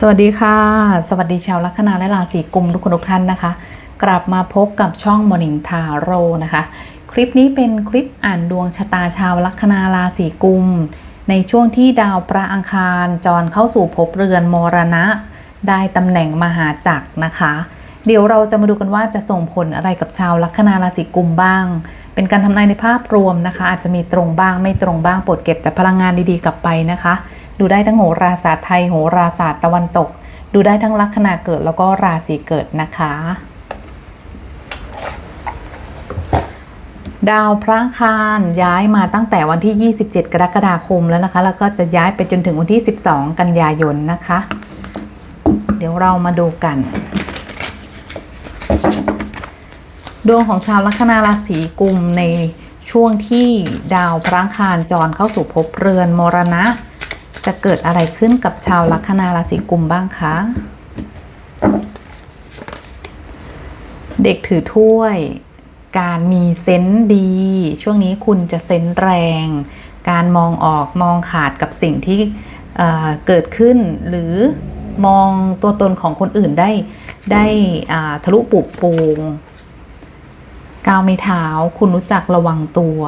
สวัสดีค่ะ สวัสดีชาวลัคนาและราศีกุมทุกคนทุกท่านนะคะ กลับมาพบกับช่องมอนิงทาโร่นะคะ คลิปนี้เป็นคลิปอ่านดวงชะตาชาวลัคนาราศีกุม ในช่วงที่ดาวพระอังคารจรเข้าสู่ภพเรือนมรณะ ได้ตำแหน่งมหาจักรนะคะ เดี๋ยวเราจะมาดูกันว่าจะส่งผลอะไรกับชาวลัคนาราศีกุมบ้าง เป็นการทำนายในภาพรวมนะคะ อาจจะมีตรงบ้างไม่ตรงบ้างโปรดเก็บแต่พลังงานดีๆกลับไปนะคะ ดูได้ทั้งโหราศาสตร์ไทยโหราศาสตร์ตะวันตก ดูได้ทั้งลัคนาเกิดแล้วก็ราศีเกิดนะคะ ดาวพระคารย้ายมาตั้งแต่วันที่ 27 กรกฎาคมแล้วนะคะ แล้วก็จะย้ายไปจนถึงวันที่ 12 กันยายนนะคะ เดี๋ยวเรามาดูกัน ดวงของชาวลัคนาราศีกุมในช่วงที่ดาวพระคารจรเข้าสู่ภพเรือนมรณะ จะเกิดอะไรขึ้นกับชาวลัคนาราศีกุมบ้างคะ เด็กถือถ้วย การมีเซนส์ดี ช่วงนี้คุณจะเซนส์แรง การมองออกมองขาดกับสิ่งที่เเกิดขึ้น หรือมองตัวตนของคนอื่นได้ได้ทะลุปุบโปงก้าวไม่เท้าคุณรู้จักระวังตัว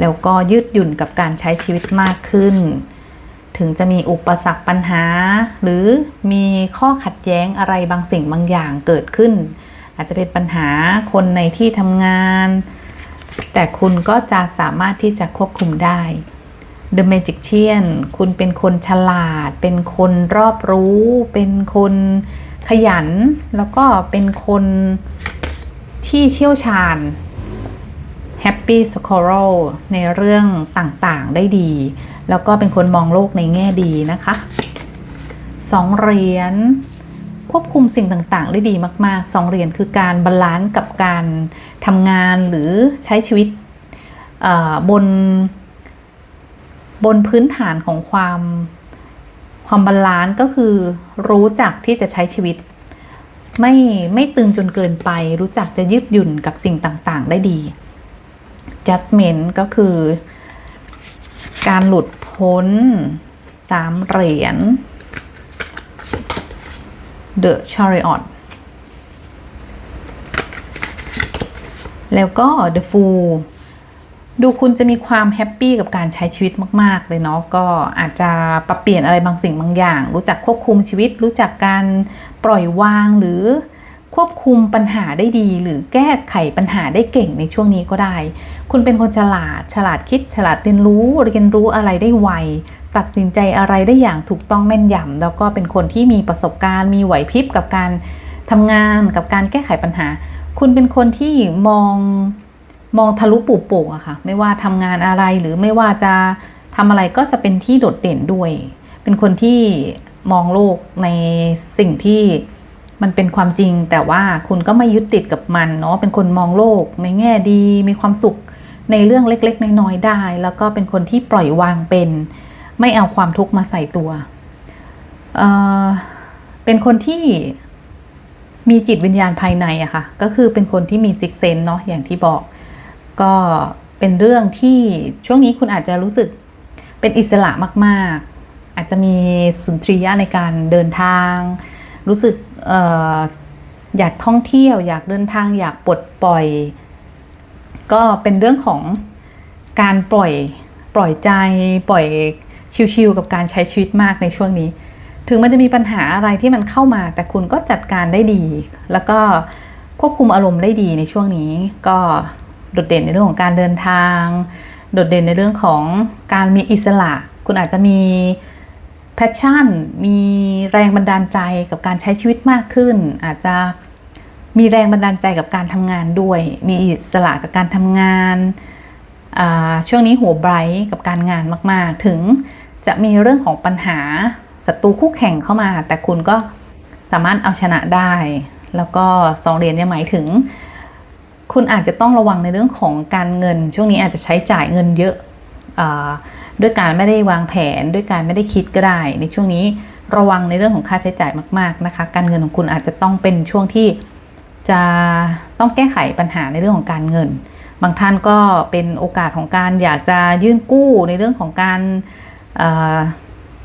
แล้วก็ยืดหยุ่นกับการใช้ชีวิตมากขึ้น ถึงจะมีอุปสรรคปัญหา หรือมีข้อขัดแย้งอะไรบางสิ่งบางอย่างเกิดขึ้น อาจจะเป็นปัญหาคนในที่ทำงาน แต่คุณก็จะสามารถที่จะควบคุมได้ The Magician คุณเป็นคนฉลาด เป็นคนรอบรู้ เป็นคนขยัน แล้วก็เป็นคนที่เชี่ยวชาญ Happy Squirrel ในเรื่องต่างๆได้ดี แล้วก็เป็นคนมองโลกในแง่ดีนะคะสองเหรียญควบคุมสิ่งต่างๆ ได้ดีมากๆสองเหรียญคือการบาลานซ์กับการทำงานหรือใช้ชีวิตบน บนพื้นฐานของความความบาลานซ์ก็คือรู้จักที่จะใช้ชีวิต ไม่ไม่ตึงจนเกินไป รู้จักจะยืดหยุ่นกับสิ่งต่างๆ ได้ดี judgment ก็คือ การหลุดพ้นสามเหรียญ The Chariot แล้วก็ The Fool ดูคุณจะมีความแฮปปี้กับการใช้ชีวิตมาก ๆ เลยเนาะก็อาจจะปรับเปลี่ยนอะไรบางสิ่งบางอย่าง รู้จักควบคุมชีวิต รู้จักการปล่อยวางหรือ ควบคุมปัญหาได้ดี หรือแก้ไขปัญหาได้เก่งในช่วงนี้ก็ได้ คุณเป็นคนฉลาด ฉลาดคิด ฉลาดเรียนรู้ เรียนรู้อะไรได้ไว ตัดสินใจอะไรได้อย่างถูกต้องแม่นยำ แล้วก็เป็นคนที่มีประสบการณ์ มีไหวพริบกับการทำงาน กับการแก้ไขปัญหา คุณเป็นคนที่มองมองทะลุปูโป่งอะค่ะ ไม่ว่าทำงานอะไรหรือไม่ว่าจะทำอะไรก็จะเป็นที่โดดเด่นด้วย เป็นคนที่มองโลกในสิ่งที่ มันเป็นความจริงแต่ว่าคุณก็ไม่ยึดติดกับมันเนาะเป็นคนมองโลกในแง่ดีมีความสุขในเรื่องเล็กๆน้อยๆได้ แล้วก็เป็นคนที่ปล่อยวางเป็น ไม่เอาความทุกข์มาใส่ตัวเอ่อเป็นคนที่มีจิตวิญญาณภายในอะค่ะ ก็คือเป็นคนที่มีซิกเซนเนาะอย่างที่บอก ก็เป็นเรื่องที่ช่วงนี้คุณอาจจะรู้สึกเป็นอิสระมาก ๆ อาจจะมีสุนทรียะในการเดินทาง รู้สึก อยากท่องเที่ยว อยากเดินทางอยากปลดปล่อย ก็เป็นเรื่องของการปล่อยปล่อยใจปล่อยชิวๆกับการใช้ชีวิตมากในช่วงนี้ ถึงมันจะมีปัญหาอะไรที่มันเข้ามา แต่คุณก็จัดการได้ดี แล้วก็ควบคุมอารมณ์ได้ดีในช่วงนี้ ก็โดดเด่นในเรื่องของการเดินทาง โดดเด่นในเรื่องของการมีอิสระ คุณอาจจะมี แพชชั่น มีแรงบันดาลใจกับการใช้ชีวิตมากขึ้น อาจจะมีแรงบันดาลใจกับการทำงานด้วย มีอิสระกับการทำงานาช่วงนี้หัวไบรท์กับการงานมาก ๆ ถึงจะมีเรื่องของปัญหาศัตรูคู่แข่งเข้ามา แต่คุณก็สามารถเอาชนะได้ แล้วก็สองเหรียญเนี่ยหมายถึง คุณอาจจะต้องระวังในเรื่องของการเงิน ช่วงนี้อาจจะใช้จ่ายเงินเยอะอ ด้วยการไม่ได้วางแผน ด้วยการไม่ได้คิดก็ได้ ในช่วงนี้ระวังในเรื่องของค่าใช้จ่ายมากๆนะคะ การเงินของคุณอาจจะต้องเป็นช่วงที่จะต้องแก้ไขปัญหาในเรื่องของการเงิน บางท่านก็เป็นโอกาสของการอยากจะยื่นกู้ในเรื่องของการ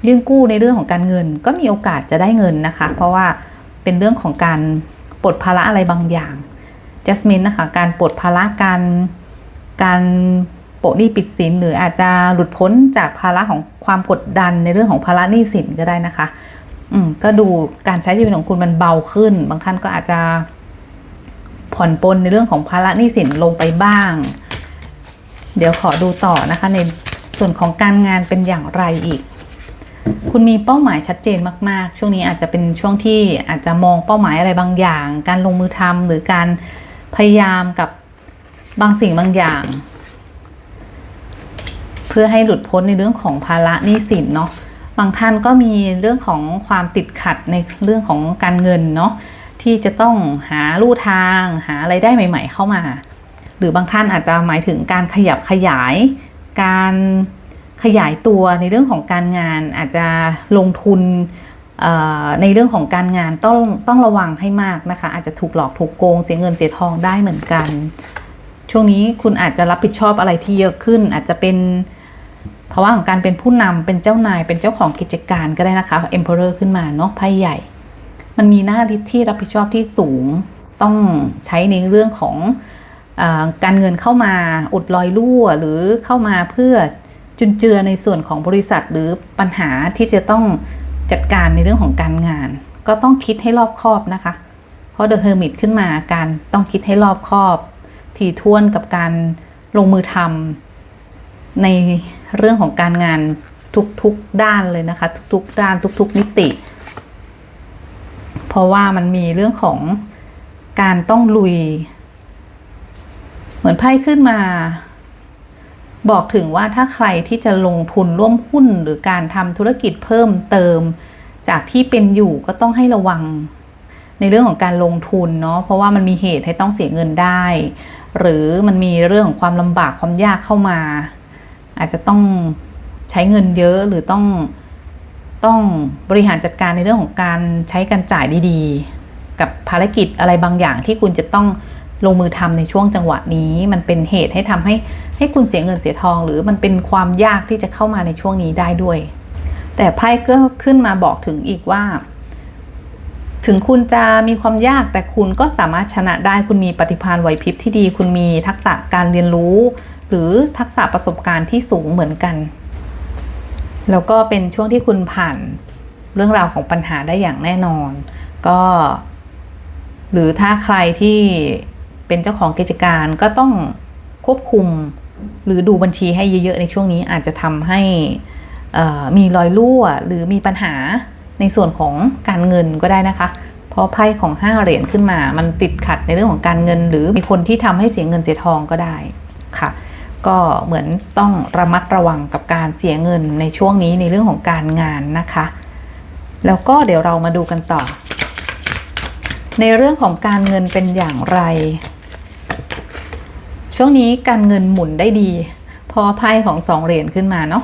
ยื่นกู้ในเรื่องของการเงิน ก็มีโอกาสจะได้เงินนะคะ เพราะว่าเป็นเรื่องของการปลดภาระอะไรบางอย่างจัสมินนะคะการปลดภาระการการ ปะหนี้ปิดสินหรืออาจจะหลุดพ้นจากภาระของความกดดันในเรื่องของภาระหนี้สินก็ได้นะคะ อืมก็ดูการใช้ชีวิตของคุณมันเบาขึ้น บางท่านก็อาจจะผ่อนปลนในเรื่องของภาระหนี้สินลงไปบ้าง เดี๋ยวขอดูต่อนะคะ ในส่วนของการงานเป็นอย่างไรอีก คุณมีเป้าหมายชัดเจนมาก ๆ ช่วงนี้อาจจะเป็นช่วงที่อาจจะมองเป้าหมายอะไรบางอย่าง การลงมือทำหรือการพยายามกับบางสิ่งบางอย่าง พื่อให้หลุดพ้นในเรื่องของภาระหนี้สินเนาะบางท่านก็มีเรื่องของความติดขัดในเรื่องของการเงินเนาะที่จะต้องหาลู่ทางหาอะไรได้ใหม่ ๆ เข้ามา หรือบางท่านอาจจะหมายถึงการขยับขยาย การขยายตัวในเรื่องของการงาน อาจจะลงทุนในเรื่องของการงานต้องต้องระวังให้มากนะคะ อาจจะถูกหลอกถูกโกงเสียเงินเสียทองได้เหมือนกัน ช่วงนี้คุณอาจจะรับผิดชอบอะไรที่เยอะขึ้น อาจจะเป็น เพราะว่าของการเป็นผู้นำเป็นเจ้านายเป็นเจ้าของกิจการก็ได้นะคะ Emperor ขึ้นมาเนาะไพ่ใหญ่ มันมีหน้าที่ที่รับผิดชอบที่สูงต้องใช้ในเรื่องของอการเงินเข้ามาอุดรอยรั่วหรือเข้ามาเพื่อจุนเจือในส่วนของบริษัทหรือปัญหาที่จะต้องจัดการในเรื่องของการงาน ก็ต้องคิดให้รอบคอบนะคะ เพราะเดอะเฮอร์มิตขึ้นมาการต้องคิดให้รอบคอบ ถี่ถ้วนกับการลงมือทำใน เรื่องของการงานทุกๆด้านเลยนะคะ ทุกๆด้านทุก ๆ มิติ เพราะว่ามันมีเรื่องของการต้องลุย เหมือนไพ่ขึ้นมา บอกถึงว่าถ้าใครที่จะลงทุนร่วมหุ้นหรือการทำธุรกิจเพิ่มเติม จากที่เป็นอยู่ก็ต้องให้ระวังในเรื่องของการลงทุนเนาะเพราะว่ามันมีเหตุให้ต้องเสียเงินได้ หรือมันมีเรื่องของความลำบากความยากเข้ามา อาจจะต้องใช้เงินเยอะหรือต้องต้องบริหารจัดการในเรื่องของการใช้การจ่ายดีๆ กับภารกิจอะไรบางอย่างที่คุณจะต้องลงมือทำในช่วงจังหวะนี้ มันเป็นเหตุให้ทำให้ให้คุณเสียเงินเสียทอง หรือมันเป็นความยากที่จะเข้ามาในช่วงนี้ได้ด้วย แต่ไพ่ก็ขึ้นมาบอกถึงอีกว่า ถึงคุณจะมีความยากแต่คุณก็สามารถชนะได้คุณมีปฏิภาณไหวพริบที่ดี คุณมีทักษะการเรียนรู้ หรือทักษะประสบการณ์ที่สูงเหมือนกัน แล้วก็เป็นช่วงที่คุณผ่านเรื่องราวของปัญหาได้อย่างแน่นอน ก็ หรือถ้าใครที่เป็นเจ้าของกิจการก็ต้องควบคุมหรือดูบัญชีให้เยอะๆในช่วงนี้อาจจะทำให้มีรอยรั่วหรือมีปัญหาในส่วนของการเงินก็ได้นะคะ เพราะไพ่ของห้าเหรียญขึ้นมา มันติดขัดในเรื่องของการเงิน หรือมีคนที่ทำให้เสียเงินเสียทองก็ได้ค่ะ ก็เหมือนต้องระมัดระวังกับการเสียเงินในช่วงนี้ในเรื่องของการงานนะคะ แล้วก็เดี๋ยวเรามาดูกันต่อ ในเรื่องของการเงินเป็นอย่างไร ช่วงนี้การเงินหมุนได้ดี พอไพ่ของสองเหรียญขึ้นมาเนาะ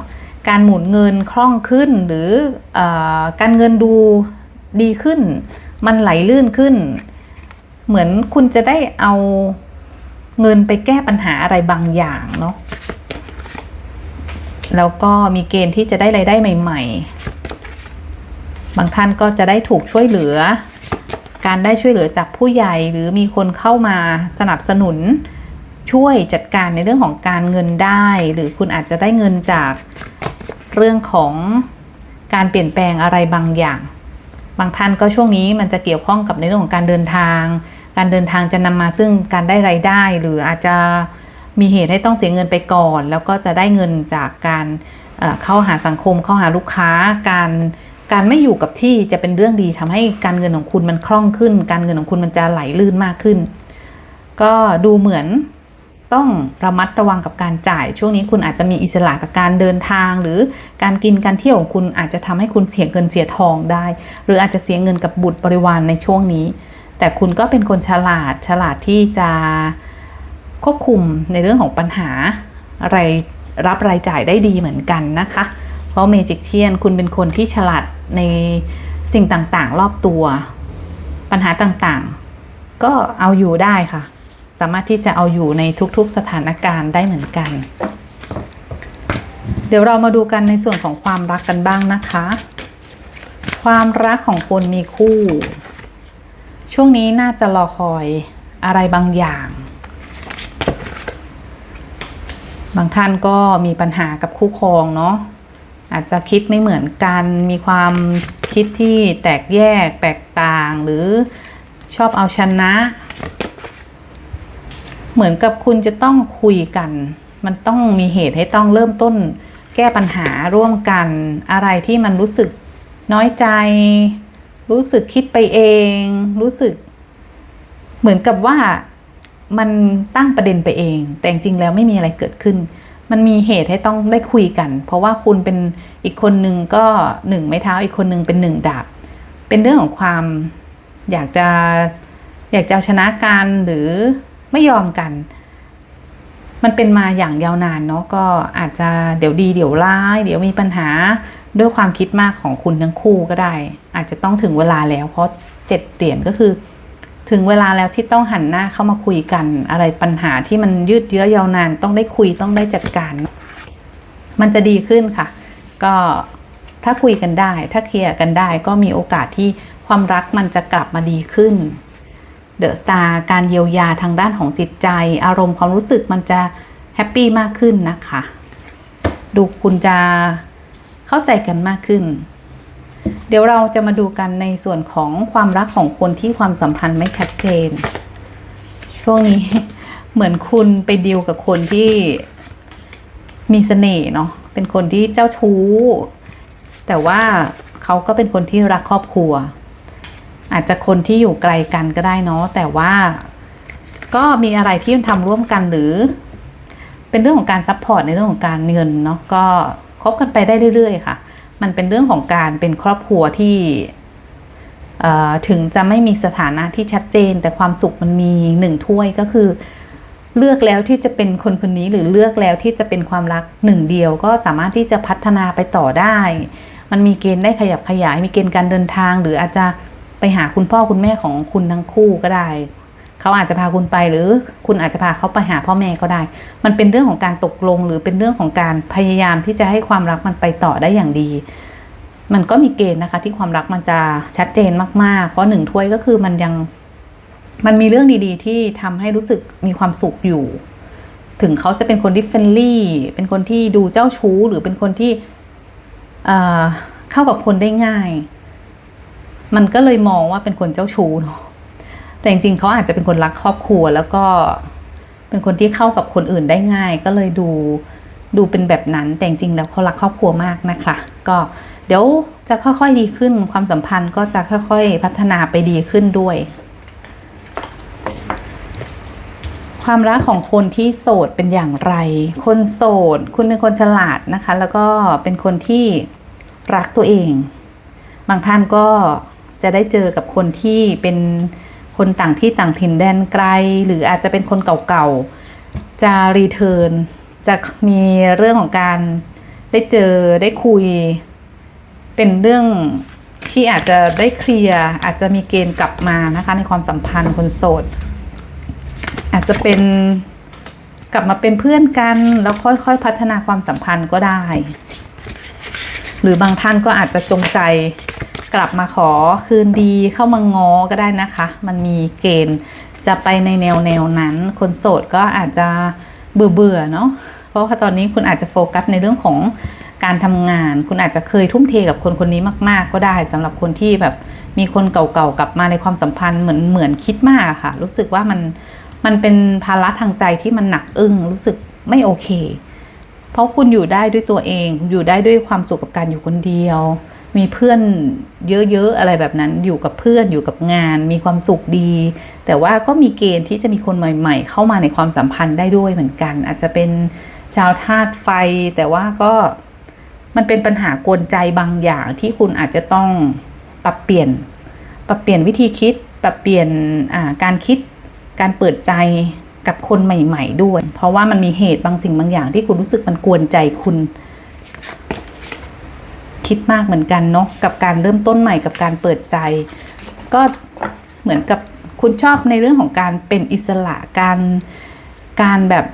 การหมุนเงินคล่องขึ้นหรืออการเงินดูดีขึ้น มันไหลลื่นขึ้น เหมือนคุณจะได้เอา เงินไปแก้ปัญหาอะไรบางอย่างเนาะแล้วก็มีเกณฑ์ที่จะได้รายได้ใหม่ ๆ บางท่านก็จะได้ถูกช่วยเหลือ การได้ช่วยเหลือจากผู้ใหญ่หรือมีคนเข้ามาสนับสนุนช่วยจัดการในเรื่องของการเงินได้ หรือคุณอาจจะได้เงินจากเรื่องของการเปลี่ยนแปลงอะไรบางอย่าง บางท่านก็ช่วงนี้มันจะเกี่ยวข้องกับในเรื่องของการเดินทาง การเดินทางจะนำมาซึ่งการได้รายได้ หรืออาจจะมีเหตุให้ต้องเสียเงินไปก่อน แล้วก็จะได้เงินจากการเข้าหาสังคมเข้าหาลูกค้าการการไม่อยู่กับที่จะเป็นเรื่องดีทำให้การเงินของคุณมันคล่องขึ้น การเงินของคุณมันจะไหลลื่นมากขึ้น ก็ดูเหมือนต้องระมัดระวังกับการจ่าย ช่วงนี้คุณอาจจะมีอิสระกับการเดินทาง หรือการกินการเที่ยวของคุณอาจจะทำให้คุณเสียเงินเสียทองได้ หรืออาจจะเสียเงินกับบุตรบริวารในช่วงนี้ แต่คุณก็เป็นคนฉลาดฉลาดที่จะควบคุมในเรื่องของปัญหาอะไรรับรายจ่ายได้ดีเหมือนกันนะคะ เพราะเมจิกเชียนคุณเป็นคนที่ฉลาดในสิ่งต่างๆ รอบตัว ปัญหาต่างๆ ก็เอาอยู่ได้ค่ะ สามารถที่จะเอาอยู่ในทุกๆสถานการณ์ได้เหมือนกัน เดี๋ยวเรามาดูกันในส่วนของความรักกันบ้างนะคะ ความรักของคนมีคู่ ช่วงนี้น่าจะรอคอยอะไรบางอย่าง บางท่านก็มีปัญหากับคู่ครองเนาะอาจจะคิดไม่เหมือนกัน มีความคิดที่แตกแยกแตกต่างหรือชอบเอาชนะ เหมือนกับคุณจะต้องคุยกัน มันต้องมีเหตุให้ต้องเริ่มต้น แก้ปัญหาร่วมกัน อะไรที่มันรู้สึกน้อยใจ รู้สึกคิดไปเอง รู้สึก เหมือนกับว่ามันตั้งประเด็นไปเอง แต่จริงแล้วไม่มีอะไรเกิดขึ้น มันมีเหตุให้ต้องได้คุยกัน เพราะว่าคุณเป็นอีกคนนึงก็หนึ่งไม้เท้าอีกคนนึงเป็นหนึ่งดาบ เป็นเรื่องของความอยากจะอยากจะเอาชนะกันหรือไม่ยอมกัน มันเป็นมาอย่างยาวนานเนาะก็อาจจะเดี๋ยวดีเดี๋ยวร้าย เดี๋ยวมีปัญหา ด้วยความคิดมากของคุณทั้งคู่ก็ได้ อาจจะต้องถึงเวลาแล้ว เพราะเจ็ดเหรียญก็คือ ถึงเวลาแล้วที่ต้องหันหน้าเข้ามาคุยกัน อะไรปัญหาที่มันยืดเยื้อยาวนาน ต้องได้คุยต้องได้จัดการ มันจะดีขึ้นค่ะ ก็ถ้าคุยกันได้ ถ้าเคลียร์กันได้ ก็มีโอกาสที่ความรักมันจะกลับมาดีขึ้นเดอะสตาร์การเยียวยาทางด้านของจิตใจ อารมณ์ความรู้สึกมันจะแฮปปี้มากขึ้นนะคะ ดูคุณจะ เข้าใจกันมากขึ้น เดี๋ยวเราจะมาดูกันในส่วนของความรักของคนที่ความสัมพันธ์ไม่ชัดเจน ช่วงนี้เหมือนคุณไปดีลกับคนที่มีเสน่ห์เนาะเป็นคนที่เจ้าชู้ แต่ว่าเขาก็เป็นคนที่รักครอบครัว อาจจะคนที่อยู่ไกลกันก็ได้เนาะแต่ว่าก็มีอะไรที่ทำร่วมกันหรือ เป็นเรื่องของการซัพพอร์ตในเรื่องของการเงินเนาะก็ คบกันไปได้เรื่อยๆค่ะ มันเป็นเรื่องของการเป็นครอบครัวที่ถึงจะไม่มีสถานะที่ชัดเจน แต่ความสุขมันมีหนึ่งถ้วยก็คือ เลือกแล้วที่จะเป็นคนคนนี้หรือเลือกแล้วที่จะเป็นความรักหนึ่งเดียว ก็สามารถที่จะพัฒนาไปต่อได้ มันมีเกณฑ์ได้ขยับขยาย มีเกณฑ์การเดินทาง หรืออาจจะไปหาคุณพ่อคุณแม่ของคุณทั้งคู่ก็ได้ เขาอาจจะพาคุณไปหรือคุณอาจจะพาเขาไปหาพ่อแม่ก็ได้ มันเป็นเรื่องของการตกลง หรือเป็นเรื่องของการพยายามที่จะให้ความรักมันไปต่อได้อย่างดี มันก็มีเกณฑ์นะคะ ที่ความรักมันจะชัดเจนมากๆ เพราะหนึ่งถ้วยก็คือมันยังมันมีเรื่องดีๆ ที่ทำให้รู้สึกมีความสุขอยู่ ถึงเขาจะเป็นคนที่เฟรนลี่ เป็นคนที่ดูเจ้าชู้ หรือเป็นคนที่เอ่อเข้ากับคนได้ง่าย มันก็เลยมองว่าเป็นคนเจ้าชู้เนาะ แต่จริงๆเขาอาจจะเป็นคนรักครอบครัว แล้วก็เป็นคนที่เข้ากับคนอื่นได้ง่าย ก็เลยดูดูเป็นแบบนั้น แต่จริงๆแล้วเขารักครอบครัวมากนะคะ ก็เดี๋ยวจะค่อยๆดีขึ้น ความสัมพันธ์ก็จะค่อยๆพัฒนาไปดีขึ้นด้วย ความรักของคนที่โสดเป็นอย่างไร คนโสด คุณเป็นคนฉลาดนะคะ แล้วก็เป็นคนที่รักตัวเอง บางท่านก็จะได้เจอกับคนที่เป็น คนต่างที่ต่างถิ่นแดนไกล หรืออาจจะเป็นคนเก่าๆ จะรีเทิร์นจะมีเรื่องของการได้เจอได้คุย เป็นเรื่องที่อาจจะได้เคลียร์อาจจะมีเกณฑ์กลับมานะคะในความสัมพันธ์คนโสด อาจจะเป็นกลับมาเป็นเพื่อนกัน แล้วค่อยๆพัฒนาความสัมพันธ์ก็ได้ หรือบางท่านก็อาจจะจงใจ กลับมาขอคืนดีเข้ามาง้อก็ได้นะคะ มันมีเกณฑ์จะไปในแนวแนวนั้น คนโสดก็อาจจะเบื่อเบื่อเนาะเพราะว่าตอนนี้คุณอาจจะโฟกัสในเรื่องของการทำงาน คุณอาจจะเคยทุ่มเทกับคนคนนี้มาก ๆ ก็ได้สำหรับคนที่แบบมีคนเก่าๆกลับมาในความสัมพันธ์เหมือนเหมือนคิดมากค่ะ รู้สึกว่ามันมันเป็นภาระทางใจที่มันหนักอึ้งรู้สึกไม่โอเค เพราะคุณอยู่ได้ด้วยตัวเอง อยู่ได้ด้วยความสุขกับการอยู่คนเดียว มีเพื่อนเยอะๆอะไรแบบนั้นอยู่กับเพื่อนอยู่กับงาน มีความสุขดี แต่ว่าก็มีเกณฑ์ที่จะมีคนใหม่ ๆ เข้ามาในความสัมพันธ์ได้ด้วยเหมือนกัน อาจจะเป็นชาวธาตุไฟ แต่ว่าก็มันเป็นปัญหากวนใจบางอย่างที่คุณอาจจะต้องปรับเปลี่ยน ปรับเปลี่ยนวิธีคิด ปรับเปลี่ยนการคิดการเปิดใจกับคนใหม่ ๆ ด้วย เพราะว่ามันมีเหตุบางสิ่งบางอย่างที่คุณรู้สึกมันกวนใจคุณ คิดมากเหมือนกันเนาะกับการเริ่มต้นใหม่กับการเปิดใจ ก็เหมือนกับคุณชอบในเรื่องของการเป็นอิสระการการแบบ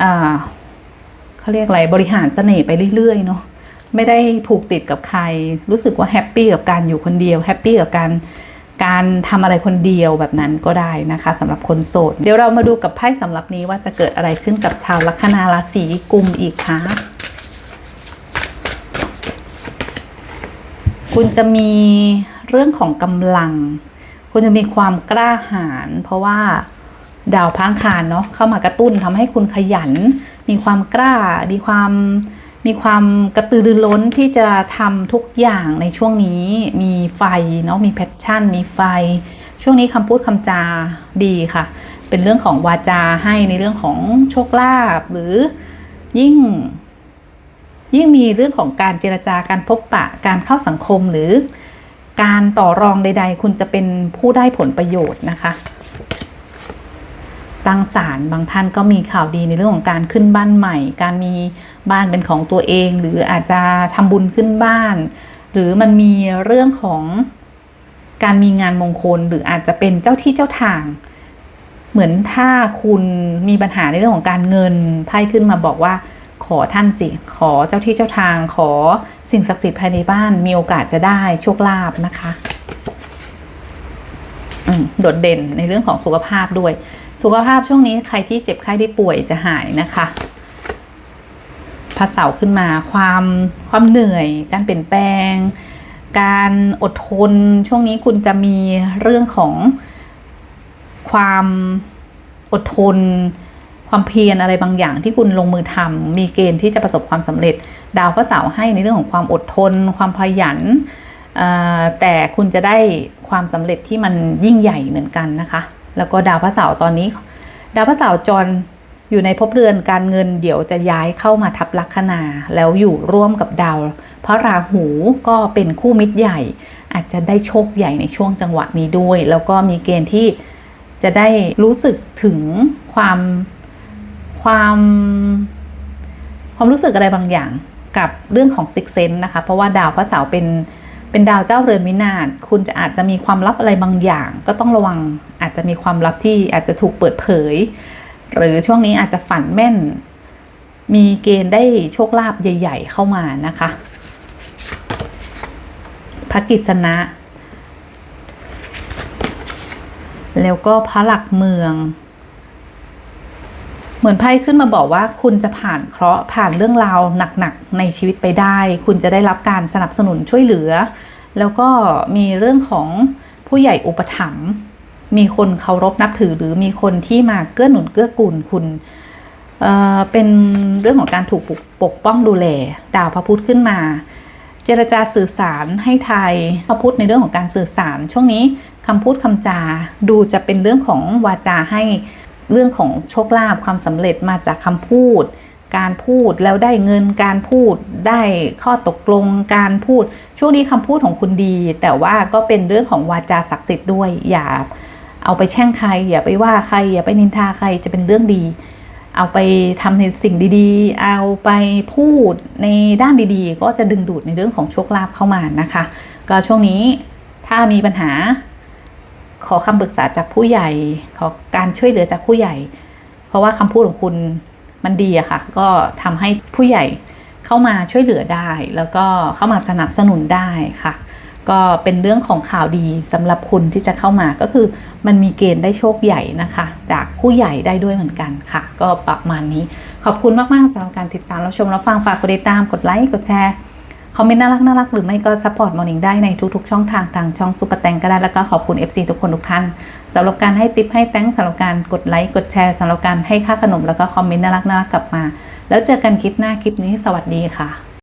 เขาเขาเรียกอะไรบริหารเสน่ห์ไปเรื่อยๆเนาะไม่ได้ผูกติดกับใคร รู้สึกว่าแฮปปี้กับการอยู่คนเดียวแฮปปี้กับการการทำอะไรคนเดียวแบบนั้นก็ได้นะคะสำหรับคนโสด เดี๋ยวเรามาดูกับไพ่สำหรับนี้ว่าจะเกิดอะไรขึ้นกับชาวลัคนาราศีกุมอีกคะ คุณจะมีเรื่องของกำลัง คุณจะมีความกล้าหาญเพราะว่าดาวพังคารเนาะเข้ามากระตุ้นทำให้คุณขยัน มีความกล้า มีความมีความกระตือรือร้นที่จะทำทุกอย่างในช่วงนี้มีไฟเนาะมีแพชชั่น มีไฟ ช่วงนี้คำพูดคำจาดีค่ะ เป็นเรื่องของวาจาให้ในเรื่องของโชคลาภหรือยิ่ง ยิ่งมีเรื่องของการเจรจาการพบปะการเข้าสังคมหรือการต่อรองใด ๆ คุณจะเป็นผู้ได้ผลประโยชน์นะคะตั้งศาลบางท่านก็มีข่าวดีในเรื่องของการขึ้นบ้านใหม่ การมีบ้านเป็นของตัวเอง หรืออาจจะทำบุญขึ้นบ้าน หรือมันมีเรื่องของการมีงานมงคลหรืออาจจะเป็นเจ้าที่เจ้าทาง เหมือนถ้าคุณมีปัญหาในเรื่องของการเงินไพ่ขึ้นมาบอกว่า ขอท่านสิ ขอเจ้าที่เจ้าทาง ขอสิ่งศักดิ์สิทธิ์ภายในบ้าน มีโอกาสจะได้โชคลาภนะคะอืมโดดเด่นในเรื่องของสุขภาพด้วย สุขภาพช่วงนี้ใครที่เจ็บไข้ได้ป่วยจะหายนะคะพระเสาร์ขึ้นมาความความเหนื่อย การเปลี่ยนแปลง การอดทน ช่วงนี้คุณจะมีเรื่องของความอดทน ความเพียรอะไรบางอย่างที่คุณลงมือทำมีเกณฑ์ที่จะประสบความสำเร็จ ดาวพระเสาร์ให้ในเรื่องของความอดทน ความขยันแต่คุณจะได้ความสำเร็จที่มันยิ่งใหญ่เหมือนกันนะคะ แล้วก็ดาวพระเสาร์ตอนนี้ ดาวพระเสาร์จรอยู่ในภพเรือนการเงินเดี๋ยวจะย้ายเข้ามาทับลัคนา แล้วอยู่ร่วมกับดาวพระราหูก็เป็นคู่มิตรใหญ่ อาจจะได้โชคใหญ่ในช่วงจังหวะนี้ด้วย แล้วก็มีเกณฑ์ที่จะได้รู้สึกถึงความ ความความรู้สึกอะไรบางอย่างกับเรื่องของซิกเซนนะคะ เพราะว่าดาวพระเสาร์เป็นเป็นดาวเจ้าเรือนวินาศคุณจะอาจจะมีความลับอะไรบางอย่าง ก็ต้องระวังอาจจะมีความลับที่อาจจะถูกเปิดเผย หรือช่วงนี้อาจจะฝันแม่น มีเกณฑ์ได้โชคลาภใหญ่ ๆ เข้ามานะคะพระกิษณะ แล้วก็พระหลักเมือง เหมือนไพ่ขึ้นมาบอกว่าคุณจะผ่านเคราะห์ผ่านเรื่องราวหนักๆในชีวิตไปได้ คุณจะได้รับการสนับสนุนช่วยเหลือ แล้วก็มีเรื่องของผู้ใหญ่อุปถัมภ์มีคนเคารพนับถือหรือมีคนที่มาเกื้อหนุนเกื้อกูลคุณเเป็นเรื่องของการถูกปกปกป้องดูแลดาวพระพุธขึ้นมา เจรจาสื่อสารให้ไทยพระพุธในเรื่องของการสื่อสาร ช่วงนี้คำพูดคำจาดูจะเป็นเรื่องของวาจาให้ เรื่องของโชคลาภความสำเร็จมาจากคำพูด การพูดแล้วได้เงินการพูดได้ข้อตกลงการพูด ช่วงนี้คำพูดของคุณดี แต่ว่าก็เป็นเรื่องของวาจาศักดิ์สิทธิ์ด้วยอย่าเอาไปแช่งใคร อย่าไปว่าใคร อย่าไปนินทาใครจะเป็นเรื่องดี เอาไปทำในสิ่งดีๆ เอาไปพูดในด้านดีๆ ก็จะดึงดูดในเรื่องของโชคลาภเข้ามานะคะ ก็ช่วงนี้ถ้ามีปัญหา ขอคำปรึกษาจากผู้ใหญ่ ขอการช่วยเหลือจากผู้ใหญ่ เพราะว่าคำพูดของคุณมันดีอะค่ะ ก็ทำให้ผู้ใหญ่เข้ามาช่วยเหลือได้ แล้วก็เข้ามาสนับสนุนได้ค่ะ ก็เป็นเรื่องของข่าวดีสำหรับคุณที่จะเข้ามาก็คือมันมีเกณฑ์ได้โชคใหญ่นะคะ จากผู้ใหญ่ได้ด้วยเหมือนกันค่ะ ก็ประมาณนี้ขอบคุณมากๆสำหรับการติดตามรับชมรับฟังฝากกดติดตามกดไลค์กดแชร์ คอมเมนต์น่ารักน่ารักหรือไม่ก็ซัพพอร์ตมอร์นิ่งได้ในทุกๆ ช่องทางทางช่องซุปเปอร์แตงก็ได้แล้วก็ขอบคุณ FC ทุกคนทุกท่านสำหรับการให้ติปให้แตงสำหรับการกดไลค์กดแชร์สำหรับการให้ค่าขนมแล้วก็คอมเมนต์น่ารักน่ารักกลับมา แล้วเจอกันคลิปหน้าคลิปนี้สวัสดีค่ะ